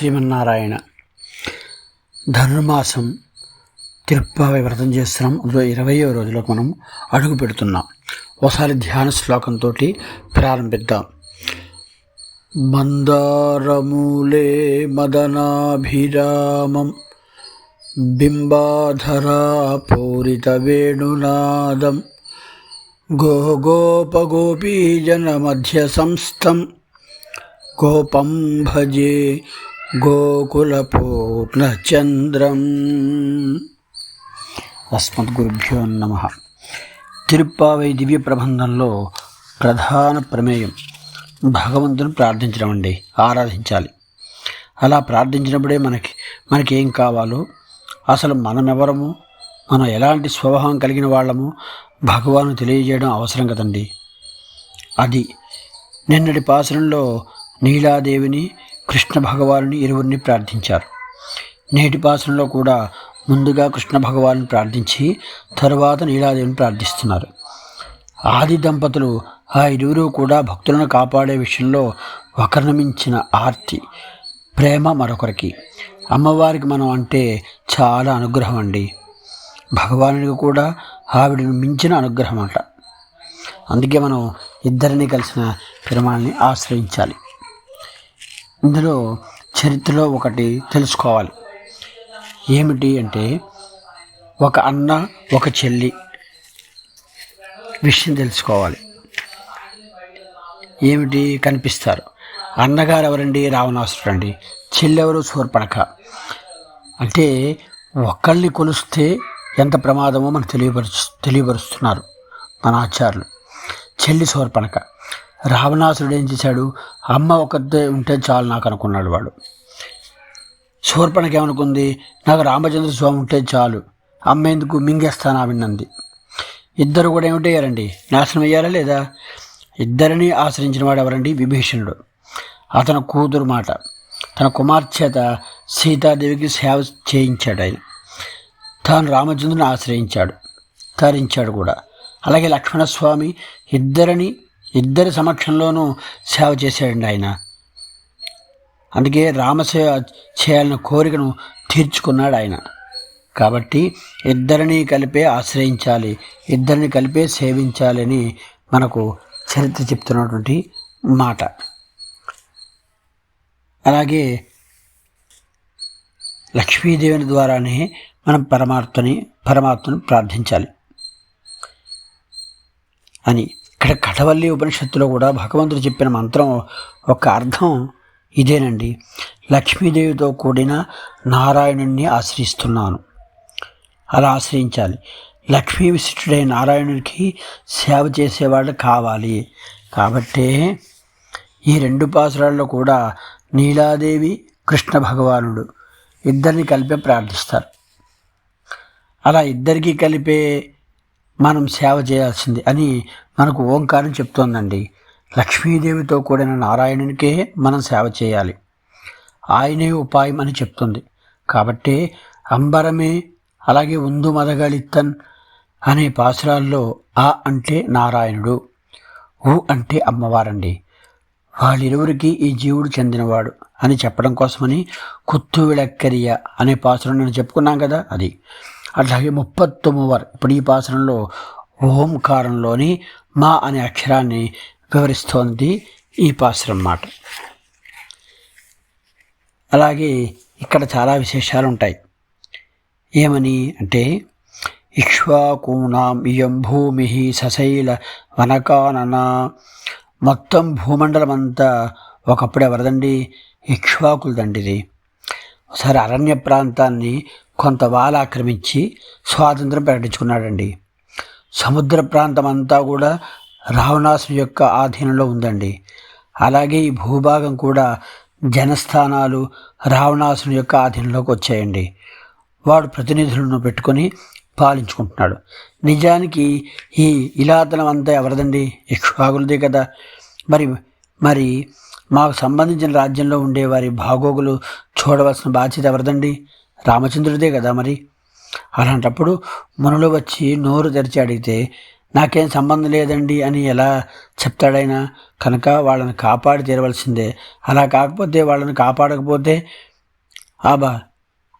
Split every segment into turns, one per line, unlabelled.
శ్రీమన్నారాయణ. ధనుర్మాసం తిరుప్పావి వ్రతం చేస్తున్నాం. అందులో ఇరవయో రోజులకు మనం అడుగు పెడుతున్నాం. ఒకసారి ధ్యాన శ్లోకంతో ప్రారంభిద్దాం. మందారమూలే మదనాభిరామం బింబాధరా పూరిత వేణునాదం గోగోపగోపీజన మధ్య సంస్థం గోపం భజే గోకులపూర్ణచంద్రం. అస్మద్గురుభ్యో నమ. తిరుప్పావై దివ్య ప్రబంధంలో ప్రధాన ప్రమేయం. భగవంతుని ప్రార్థించడం అండి ఆరాధించాలి. అలా ప్రార్థించినప్పుడే మనకి మనకి ఏం కావాలో అసలు మనం ఎవరము మనం ఎలాంటి స్వభావం కలిగిన వాళ్ళము భగవాను తెలియజేయడం అవసరం కదండి. అది నిన్నటి పాసనంలో నీలాదేవిని కృష్ణ భగవానుని ఇరువురిని ప్రార్థించారు. నేటి పాసనలో కూడా ముందుగా కృష్ణ భగవాను ప్రార్థించి తరువాత నీలాదేవిని ప్రార్థిస్తున్నారు. ఆది దంపతులు ఆ ఇరువురు కూడా భక్తులను కాపాడే విషయంలో ఒకరిని మించిన ఆర్తి ప్రేమ మరొకరికి. అమ్మవారికి మనం అంటే చాలా అనుగ్రహం అండి. భగవానుడికి కూడా ఆవిడను మించిన అనుగ్రహం అంట. అందుకే మనం ఇద్దరిని కలిసిన పెరుమాల్ని ఆశ్రయించాలి. ఇందులో చరిత్రలో ఒకటి తెలుసుకోవాలి. ఏమిటి అంటే ఒక అన్న ఒక చెల్లి విషయం తెలుసుకోవాలి. ఏమిటి కనిపిస్తారు? అన్నగారు ఎవరండి రావణాసురుడు అండి చెల్లెవరు శూర్పణక అంటే ఒకళ్ళని కొలిస్తే ఎంత ప్రమాదమో మనకు తెలియపరుచు తెలియపరుస్తున్నారు మన ఆచార్యులు. చెల్లి శూర్పణక రావణాసురుడు ఏం చేశాడు? అమ్మ ఒకతే ఉంటే చాలు నాకు అనుకున్నాడు వాడు. శూర్పణకి ఏమనుకుంది నాకు రామచంద్ర స్వామి ఉంటే చాలు. అమ్మ ఎందుకు మింగేస్తాను? ఆవిడంది ఇద్దరు కూడా ఏమిటయ్యారండి? నాశనం అయ్యారా లేదా? ఇద్దరిని ఆశ్రయించిన వాడు ఎవరండి? విభీషణుడు. అతను కూతురు మాట. తన కుమార్తెత సీతాదేవికి సేవ చేయించాడు ఆయన. తాను రామచంద్రుని ఆశ్రయించాడు. తరించాడు కూడా. అలాగే లక్ష్మణస్వామి ఇద్దరిని ఇద్దరి సమక్షంలోనూ సేవ చేశాడండి ఆయన. అందుకే రామసేవ చేయాలన్న కోరికను తీర్చుకున్నాడు ఆయన. కాబట్టి ఇద్దరిని కలిపే ఆశ్రయించాలి ఇద్దరిని కలిపే సేవించాలని మనకు చరిత్ర చెప్తున్నటువంటి మాట. అలాగే లక్ష్మీదేవిని ద్వారానే మనం పరమాత్మని పరమాత్మను ప్రార్థించాలి అని. ఇక్కడ కటవల్లి ఉపనిషత్తులో కూడా భగవంతుడు చెప్పిన మంత్రం ఒక అర్థం ఇదేనండి. లక్ష్మీదేవితో కూడిన నారాయణుణ్ణి ఆశ్రయిస్తున్నాను. అలా ఆశ్రయించాలి. లక్ష్మీ విశిష్టుడైన నారాయణుడికి సేవ చేసేవాళ్ళు కావాలి. కాబట్టే ఈ రెండు పాసురాల్లో కూడా నీలాదేవి కృష్ణ భగవానుడు ఇద్దరిని కలిపే ప్రార్థిస్తారు. అలా ఇద్దరికీ కలిపే మనం సేవ చేయాల్సింది అని మనకు ఓంకారం చెప్తోందండి. లక్ష్మీదేవితో కూడిన నారాయణునికే మనం సేవ చేయాలి. ఆయనే ఉపాయం అని చెప్తుంది. కాబట్టి అంబరమే అలాగే ఉందు మదగళిత్తన్ అనే పాసురాల్లో ఆ అంటే నారాయణుడు ఊ అంటే అమ్మవారండి. వాళ్ళిరువురికి ఈ జీవుడు చెందినవాడు అని చెప్పడం కోసమని కుత్తు విళక్కరియ అనే పాసురం నేను చెప్పుకున్నాం కదా అది. అట్లాగే ముప్పత్తొమ్మివర్ ఇప్పుడు ఈ పాసనంలో ఓంకారంలోని మా అనే అక్షరాన్ని వివరిస్తోంది ఈ పాసనం మాట. అలాగే ఇక్కడ చాలా విశేషాలు ఉంటాయి ఏమని అంటే ఇక్ష్వాకూణాం ఇయం భూమి సశైల వనకానన మొత్తం భూమండలం అంతా ఒకప్పుడు ఇక్ష్వాకులదండి ఇది ఒకసారి అరణ్య ప్రాంతాన్ని కొంత వాల ఆక్రమించి స్వాతంత్రం ప్రకటించుకున్నాడండి. సముద్ర ప్రాంతం అంతా కూడా రావణాసు యొక్క ఆధీనంలో ఉందండి. అలాగే ఈ భూభాగం కూడా జనస్థానాలు రావణాసుని యొక్క ఆధీనంలోకి వచ్చాయండి. వాడు ప్రతినిధులను పెట్టుకొని పాలించుకుంటున్నాడు. నిజానికి ఈ ఇలాతనం అంతా ఎవరిదండి? ఇక్ష్వాగులదే కదా. మరి మరి మాకు సంబంధించిన రాజ్యంలో ఉండే వారి బాగోగులు చూడవలసిన బాధ్యత ఎవరిదండి? రామచంద్రుడిదే కదా మరి. అలాంటప్పుడు మునులు వచ్చి నోరు తెరిచి అడిగితే నాకేం సంబంధం లేదండి అని ఎలా చెప్తాడైనా? కనుక వాళ్ళని కాపాడి తీరవలసిందే. అలా కాకపోతే వాళ్ళని కాపాడకపోతే ఆబా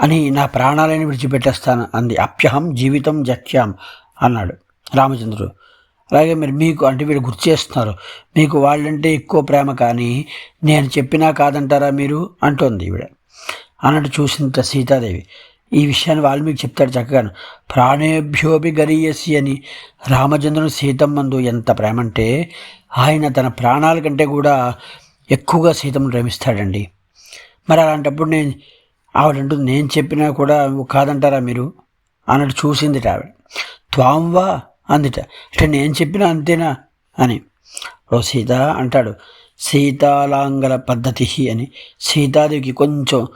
అని నా ప్రాణాలని విడిచిపెట్టేస్తాను అంది. అప్యహం జీవితం జక్యాం అన్నాడు రామచంద్రుడు. అలాగే మరి మీకు అంటే వీళ్ళు గుర్తు చేస్తున్నారు. మీకు వాళ్ళంటే ఎక్కువ ప్రేమ కానీ నేను చెప్పినా కాదంటారా మీరు? అంటోంది ఈవిడ. అన్నట్టు చూసిన సీతాదేవి. ఈ విషయాన్ని వాల్మీకి చెప్తాడు చక్కగాను ప్రాణేభ్యోపి గరీయసి అని రామచంద్రుని సీతమ్మందు ఎంత ప్రేమ అంటే ఆయన తన ప్రాణాల కంటే కూడా ఎక్కువగా సీతమ్మను ప్రేమిస్తాడండి. మరి అలాంటప్పుడు నేను ఆవిడంటుంది నేను చెప్పినా కూడా కాదంటారా మీరు? అన్నట్టు చూసింది ఆవిడ. త్వాంవా అందిట అంటే నేను చెప్పిన అంతేనా అని. ఓ సీత అంటాడు సీతాలాంగల పద్ధతి అని. సీతాదేవికి కొంచెం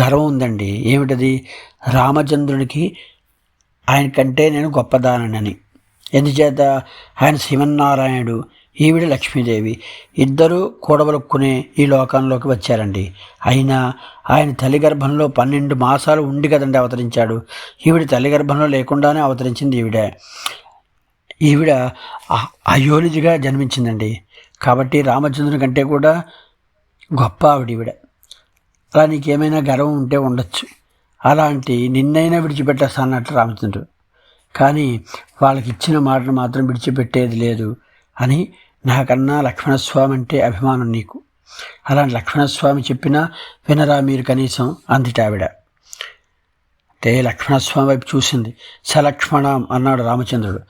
గర్వం ఉందండి. ఏమిటది? రామచంద్రునికి ఆయన కంటే నేను గొప్పదానని ఎందుచేత? ఆయన శ్రీమన్నారాయణుడు ఈవిడ లక్ష్మీదేవి. ఇద్దరూ కూడబలుక్కునే ఈ లోకంలోకి వచ్చారండి. అయినా ఆయన తల్లి గర్భంలో పన్నెండు మాసాలు ఉండి కదండి అవతరించాడు. ఈవిడ తల్లి గర్భంలో లేకుండానే అవతరించింది ఈవిడ. ఈవిడ అయోనిజిగా జన్మించిందండి. కాబట్టి రామచంద్రుని కంటే కూడా గొప్ప ఆవిడ ఈవిడ అలా నీకేమైనా గర్వం ఉంటే ఉండొచ్చు. అలాంటి నిన్నైనా విడిచిపెట్టేస్తా అన్నట్టు రామచంద్రుడు. కానీ వాళ్ళకి ఇచ్చిన మాటను మాత్రం విడిచిపెట్టేది లేదు అని నాకన్నా లక్ష్మణస్వామి అంటే అభిమానం నీకు. అలాంటి లక్ష్మణస్వామి చెప్పినా వినరా మీరు కనీసం అందిటావిడ. అంటే లక్ష్మణస్వామి వైపు చూసింది. సలక్ష్మణం అన్నాడు రామచంద్రుడు.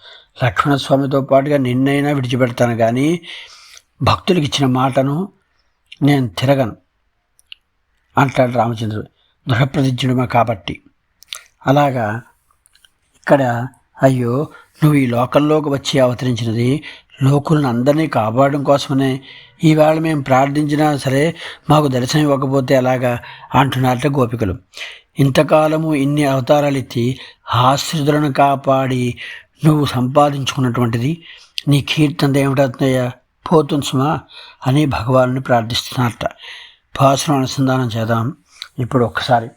లక్ష్మణస్వామితో పాటుగా నిన్నైనా విడిచిపెడతాను కానీ భక్తులకు ఇచ్చిన మాటను నేను తిరగను అంటాడు రామచంద్రుడు. దృఢప్రతిజ్ఞుడమే కాబట్టి. అలాగా? ఇక్కడ అయ్యో నువ్వు ఈ లోకంలోకి వచ్చి అవతరించినది లోకులను అందరినీ కాపాడడం కోసమనే. ఈవేళ మేము ప్రార్థించినా సరే మాకు దర్శనం ఇవ్వకపోతే ఎలాగా అంటున్నారట గోపికలు. ఇంతకాలము ఇన్ని అవతారాలు ఎత్తి ఆశ్రితులను కాపాడి నువ్వు సంపాదించుకున్నటువంటిది నీ కీర్తన ఏమిటవుతున్నాయా పోతుంది సుమా అని భగవాను ప్రార్థిస్తున్నారట భాషను అనుసంధానం చేద్దాం ఇప్పుడు ఒక్కసారి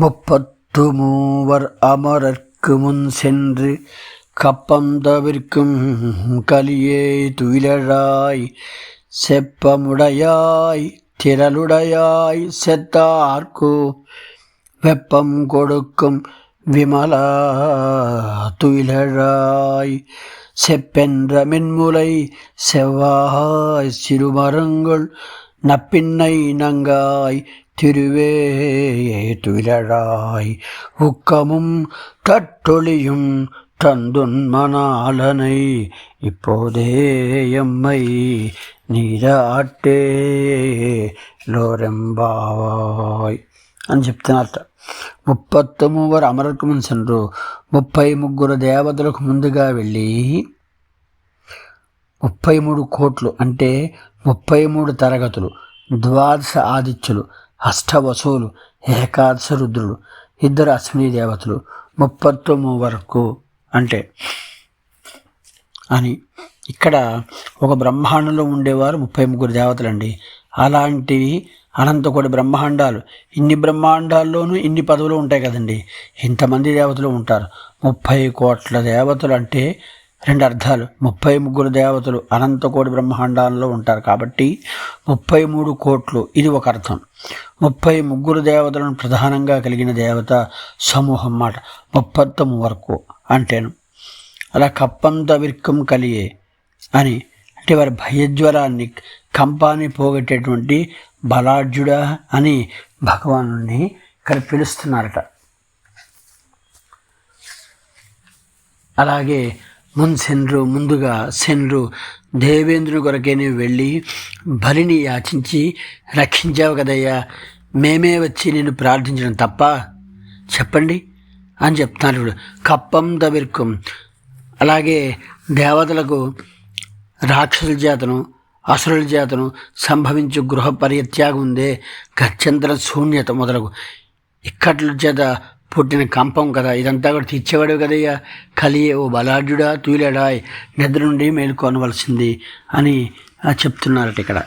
முப்பத்து மூவர் அமரர்க்கு முன் சென்று கப்பந்தவிற்கும் கலியே துயிலழாய் செப்பமுடையாய் திரளுடையாய் செத்தார்க்கு வெப்பம் கொடுக்கும் விமலா துயிலழாய். செப்பென்ற மின்முலை செவ்வாய் சிறுமரங்கள் நப்பின்னை நங்காய் திருவே துயிலழாய். உக்கமும் தட்டொளியும் தந்துன்மணாலனை இப்போதே எம்மை నీరాటే లోరెంబావాయ్ అని చెప్తున్నట్ట ముప్పత్తొమ్మిది అమరకు మనుషులు ముప్పై ముగ్గురు దేవతలకు ముందుగా వెళ్ళి ముప్పై మూడు కోట్లు అంటే ముప్పై మూడు తరగతులు ద్వాదశ ఆదిత్యులు అష్టవసువులు ఏకాదశ రుద్రులు ఇద్దరు అశ్విని దేవతలు ముప్పత్తొమ్మిది వరకు అంటే అని ఇక్కడ ఒక బ్రహ్మాండంలో ఉండేవారు ముప్పై ముగ్గురు దేవతలండి. అలాంటివి అనంతకోటి బ్రహ్మాండాలు. ఇన్ని బ్రహ్మాండాల్లోనూ ఇన్ని పదవులు ఉంటాయి కదండి. ఇంతమంది దేవతలు ఉంటారు. ముప్పై కోట్ల దేవతలు అంటే రెండు అర్థాలు. ముప్పై ముగ్గురు దేవతలు అనంతకోటి బ్రహ్మాండాల్లో ఉంటారు కాబట్టి ముప్పై మూడు కోట్లు. ఇది ఒక అర్థం. ముప్పై ముగ్గురు దేవతలను ప్రధానంగా కలిగిన దేవత సమూహం మాట. ముప్పత్తము వరకు అంటేను. అలా కప్పంత విర్కం కలియే అని. అంటే వారి భయజ్వరాన్ని కంపాన్ని పోగొట్టేటువంటి బలాఢ్యుడా అని భగవాను ఇక్కడ పిలుస్తున్నారట. అలాగే మున్సెన్రు ముందుగా సెన్రు దేవేంద్రుని కొరకే నువ్వు వెళ్ళి బలిని యాచించి రక్షించావు కదయ్యా. మేమే వచ్చి నేను ప్రార్థించడం తప్ప చెప్పండి అని చెప్తున్నారు కప్పం దవిర్కం అలాగే దేవతలకు రాక్షసుల చేతను అసురుల చేతను సంభవించు గృహ పరిత్యాగం ఉందే గత్యంతర శూన్యత మొదలగు. ఇక్కట్ల చేత పుట్టిన కంపం కదా ఇదంతా కూడా తీర్చేవాడు కదయ్యా? కలియే ఓ బలాఢ్యుడా తూలేడా నిద్ర నుండి మేలుకొనవలసింది అని చెప్తున్నారట ఇక్కడ.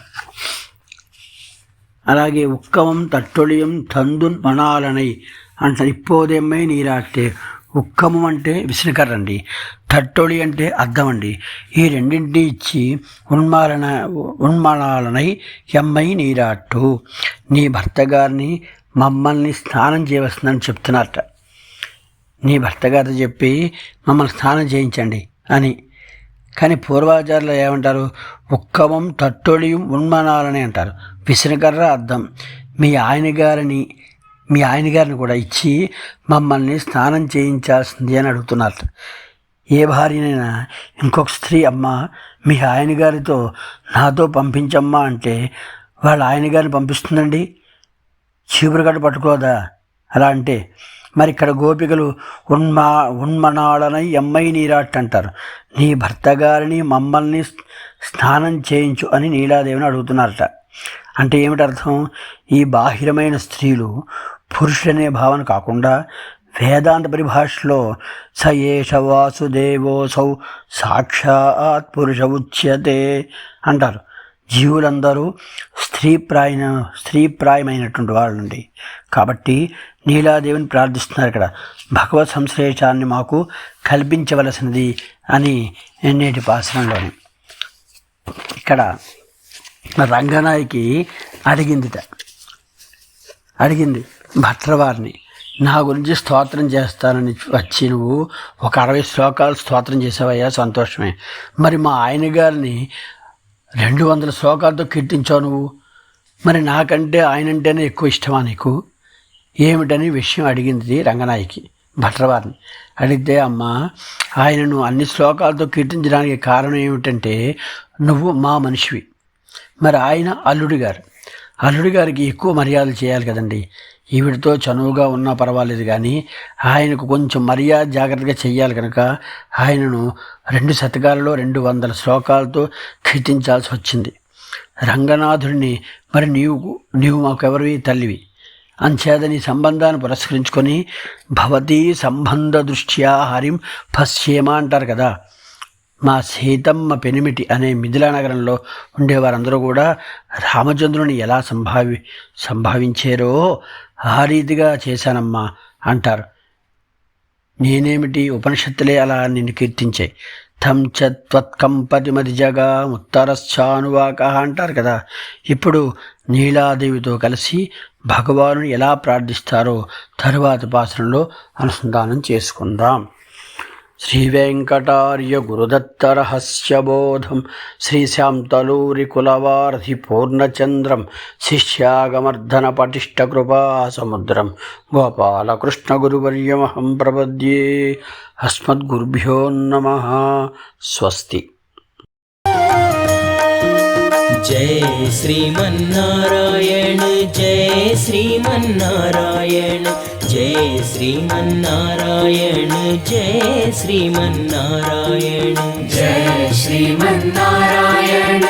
అలాగే ఉక్కవం తట్టొళియం తందున్ మణాలనై అంట ఇప్పోదెమ్మై నీరాట్టే ఉక్కమం అంటే విసనకర్ర అండి. తట్టొడి అంటే అద్దం అండి. ఈ రెండింటి ఇచ్చి ఉన్మాలన ఉన్మాలనై ఎమ్మై నీరాట్టు. నీ భర్త గారిని మమ్మల్ని స్నానం చేయవస్తుందని చెప్తున్నారట. నీ భర్త గారితో చెప్పి మమ్మల్ని స్నానం చేయించండి అని. కానీ పూర్వాచారులు ఏమంటారు? ఉక్కమం తట్టొడియం ఉన్మానాలని అంటారు. విసనకర్ర అర్థం మీ ఆయన గారిని మీ ఆయన గారిని కూడా ఇచ్చి మమ్మల్ని స్నానం చేయించాల్సింది అని అడుగుతున్నారు. ఏ భార్యనైనా ఇంకొక స్త్రీ అమ్మ మీ ఆయన గారితో నాతో పంపించమ్మా అంటే వాళ్ళ ఆయన గారిని పంపిస్తుందండి? చీపురు పట్టుకోదా? అలా అంటే మరి ఇక్కడ గోపికలు ఉన్మా ఉన్మనాళనై ఎమ్మై నీరాట్ అంటారు. నీ భర్త గారిని మమ్మల్ని స్నానం చేయించు అని నీలాదేవిని అడుగుతున్నారట. అంటే ఏమిటి అర్థం ఈ బాహిరమైన స్త్రీలు పురుషుడనే భావన కాకుండా వేదాంత పరిభాషలో స ఏష వాసుదేవోసౌ సాక్షాత్ పురుష ఉచ్యతే అంటారు. జీవులందరూ స్త్రీప్రాయన స్త్రీప్రాయమైనటువంటి వాళ్ళండి కాబట్టి నీలాదేవిని ప్రార్థిస్తున్నారు ఇక్కడ. భగవత్ సంశ్లేషాన్ని మాకు కల్పించవలసినది అని నేటి పాసనంలోని. ఇక్కడ రంగనాయకి అడిగిందిట. అడిగింది. భట్రవారిని నా గురించి స్తోత్రం చేస్తానని వచ్చి నువ్వు ఒక అరవై శ్లోకాలు స్తోత్రం చేసావయ్యా సంతోషమే. మరి మా ఆయన గారిని రెండు వందల శ్లోకాలతో కీర్తించావు నువ్వు. మరి నాకంటే ఆయనంటేనే ఎక్కువ ఇష్టమా నీకు? ఏమిటని విషయం అడిగింది రంగనాయకి భట్రవారిని అడిగితే అమ్మ ఆయనను అన్ని శ్లోకాలతో కీర్తించడానికి కారణం ఏమిటంటే నువ్వు మా మనిషివి. మరి ఆయన అల్లుడి గారు. అల్లుడి గారికి ఎక్కువ మర్యాదలు చేయాలి కదండి. ఈవిడితో చనువుగా ఉన్నా పర్వాలేదు కానీ ఆయనకు కొంచెం మర్యాద జాగ్రత్తగా చెయ్యాలి కనుక ఆయనను రెండు శతకాలలో రెండు వందల శ్లోకాలతో కీర్తించాల్సి వచ్చింది. రంగనాథుడిని మరి నీవు నీవు మాకెవరివి తల్లివి అంచేత నీ సంబంధాన్ని పురస్కరించుకొని భవతీ సంబంధ దృష్ట్యా హరిం పశ్చేమ అంటారు కదా. మా సీతమ్మ పెనిమిటి అనే మిథిలా నగరంలో ఉండేవారందరూ కూడా రామచంద్రుని ఎలా సంభావి సంభావించారో ఆ రీతిగా చేశానమ్మా అంటారు. నేనేమిటి ఉపనిషత్తులే అలా నిన్ను కీర్తించాయి తం చత్వత్కంపతిమతి జగా ఉత్తరశ్చానువాక అంటారు కదా. ఇప్పుడు నీలాదేవితో కలిసి భగవాను ఎలా ప్రార్థిస్తారో తరువాత పాసనలో అనుసంధానం చేసుకుందాం. శ్రీవేంకటార్య గురుదత్తరహస్యబోధం శ్రీశాంతలూరికులవార్ధి పూర్ణచంద్రం శిష్యాగమర్ధన పటిష్టకృపాసముద్రం గోపాలకృష్ణగురువర్యమహం ప్రపద్యే. అస్మద్గురుభ్యో నమ. స్వస్తి.
జయ శ్రీమన్నారాయణ జయ శ్రీమన్నారాయణ जय श्रीमन्नारायण जय श्रीमन्नारायण।
जय श्रीमन्नारायण